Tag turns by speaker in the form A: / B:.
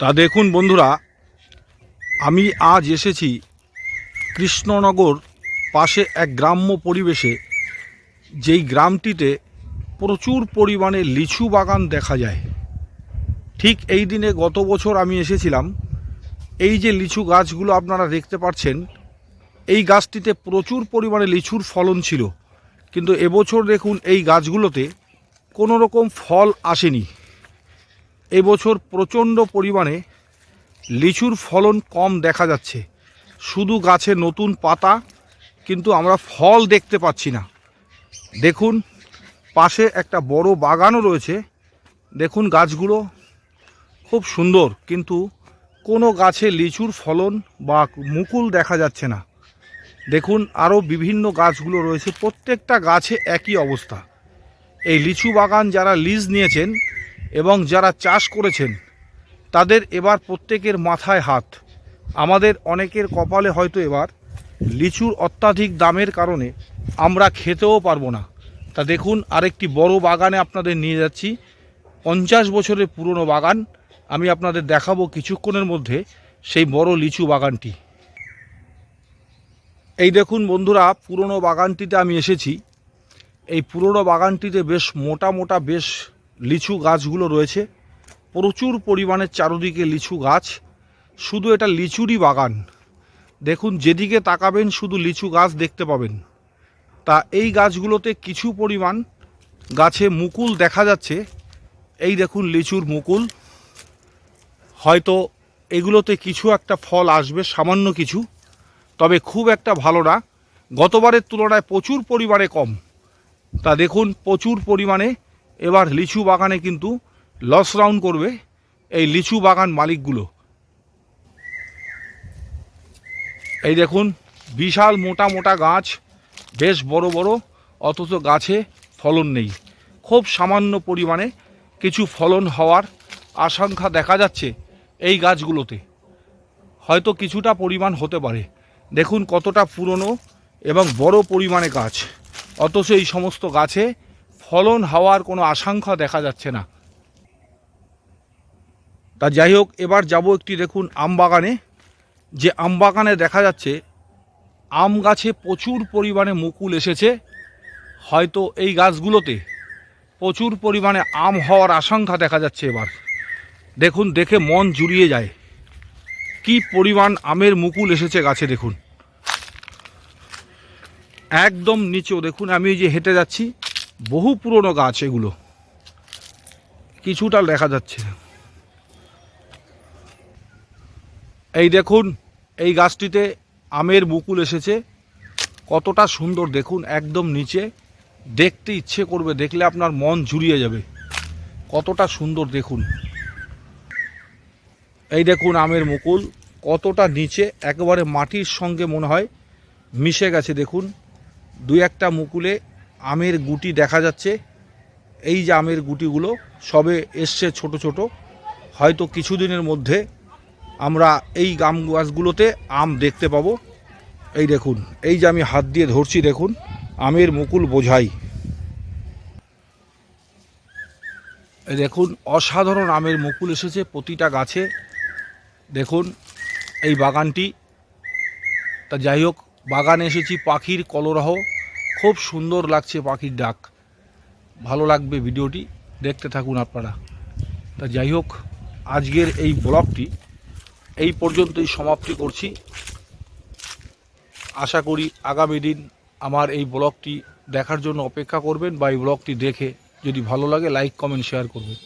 A: তা দেখুন বন্ধুরা, আমি আজ এসেছি কৃষ্ণনগর পাশে এক গ্রাম্য পরিবেশে, যেই গ্রামটিতে প্রচুর পরিমাণে লিচু বাগান দেখা যায়। ঠিক এই দিনে গত বছর আমি এসেছিলাম, এই যে লিচু গাছগুলো আপনারা দেখতে পাচ্ছেন, এই গাছটিতে প্রচুর পরিমাণে লিচুর ফলন ছিল। কিন্তু এবছর দেখুন এই গাছগুলোতে কোনো রকম ফল আসেনি। এবছর প্রচণ্ড পরিমাণে লিচুর ফলন কম দেখা যাচ্ছে। শুধু গাছে নতুন পাতা, কিন্তু আমরা ফল দেখতে পাচ্ছি না। দেখুন, পাশে একটা বড় বাগানও রয়েছে। দেখুন গাছগুলো, খুব সুন্দর, কিন্তু কোনো গাছে লিচুর ফলন বা মুকুল দেখা যাচ্ছে না। দেখুন, আরও বিভিন্ন গাছগুলো রয়েছে। প্রত্যেকটা গাছে একই অবস্থা। এই লিচু বাগান যারা লিজ নিয়েছেন এবং যারা চাষ করেছেন, তাদের এবার প্রত্যেকের মাথায় হাত। আমাদের অনেকের কপালে হয়তো এবার লিচুর অত্যাধিক দামের কারণে আমরা খেতেও পারব না। তা দেখুন, আরেকটি বড় বাগানে আপনাদের নিয়ে যাচ্ছি। পঞ্চাশ বছরের পুরনো বাগান। আমি আপনাদের দেখাবো কিছুক্ষণের মধ্যে সেই বড় লিচু বাগানটি। এই দেখুন বন্ধুরা, পুরনো বাগানটিতে আমি এসেছি। এই পুরনো বাগানটিতে বেশ মোটা মোটা বেশ লিচু গাছগুলো রয়েছে। প্রচুর পরিমাণে চারদিকে লিচু গাছ। শুধু এটা লিচুরই বাগান। দেখুন, যেদিকে তাকাবেন শুধু লিচু গাছ দেখতে পাবেন। তা এই গাছগুলোতে কিছু পরিমাণ গাছে মুকুল দেখা যাচ্ছে। এই দেখুন লিচুর মুকুল। হয়তো এগুলোতে কিছু একটা ফল আসবে, সামান্য কিছু। তবে খুব একটা ভালো না। গতবারের তুলনায় প্রচুর পরিমাণে কম। তা দেখুন, প্রচুর পরিমাণে এবার লিচু বাগানে কিন্তু লস রাউন্ড করবে এই লিচু বাগান মালিকগুলো। এই দেখুন, বিশাল মোটা মোটা গাছ, বেশ বড় বড়, অথচ গাছে ফলন নেই। খুব সামান্য পরিমাণে কিছু ফলন হওয়ার আশঙ্কা দেখা যাচ্ছে এই গাছগুলোতে। হয়তো কিছুটা পরিমাণ হতে পারে। দেখুন কতটা পুরনো এবং বড় পরিমাণে গাছ। অথচ এই সমস্ত গাছে ফলন হওয়ার কোনো আশঙ্কা দেখা যাচ্ছে না। তা যাই হোক, এবার যাব একটি দেখুন আম বাগানে। যে আম বাগানে দেখা যাচ্ছে, আম গাছে প্রচুর পরিমাণে মুকুল এসেছে। হয়তো এই গাছগুলোতে প্রচুর পরিমাণে আম হওয়ার আশঙ্কা দেখা যাচ্ছে এবার। দেখুন, দেখে মন জুড়িয়ে যায়। কি পরিমাণ আমের মুকুল এসেছে গাছে, দেখুন। একদম নিচেও, দেখুন, আমি এই যে হেঁটে যাচ্ছি। বহু পুরনো গাছ এগুলো। কিছুটা দেখা যাচ্ছে। এই দেখুন, এই গাছটিতে আমের মুকুল এসেছে। কতটা সুন্দর, দেখুন, একদম নিচে। দেখতে ইচ্ছে করবে, দেখলে আপনার মন জুড়িয়ে যাবে। কতটা সুন্দর, দেখুন। এই দেখুন আমের মুকুল, কতটা নিচে, একেবারে মাটির সঙ্গে মনে হয় মিশে গেছে, দেখুন। দুই একটা মুকুলে আমের গুটি দেখা যাচ্ছে। এই যে আমের গুটিগুলো সবে এসছে ছোট ছোট। হয়তো কিছুদিনের মধ্যে আমরা এই আম গাছগুলোতে আম দেখতে পাবো। এই দেখুন, এই যে আমি হাত দিয়ে ধরছি, দেখুন, আমের মুকুল বোঝাই। দেখুন, অসাধারণ আমের মুকুল এসেছে প্রতিটা গাছে। দেখুন, এই বাগানটি। তা যাই হোক, বাগানে এসেছি পাখির কলরহ। খুব সুন্দর লাগছে পাখির ডাক। ভালো লাগবে ভিডিওটি, দেখতে থাকুন আপনারা। তা যাই হোক, আজকের এই ব্লগটি এই পর্যন্তই সমাপ্তি করছি। আশা করি আগামী দিন আমার এই ব্লগটি দেখার জন্য অপেক্ষা করবেন বা এই ব্লগটি দেখে যদি ভালো লাগে, লাইক, কমেন্ট, শেয়ার করবেন।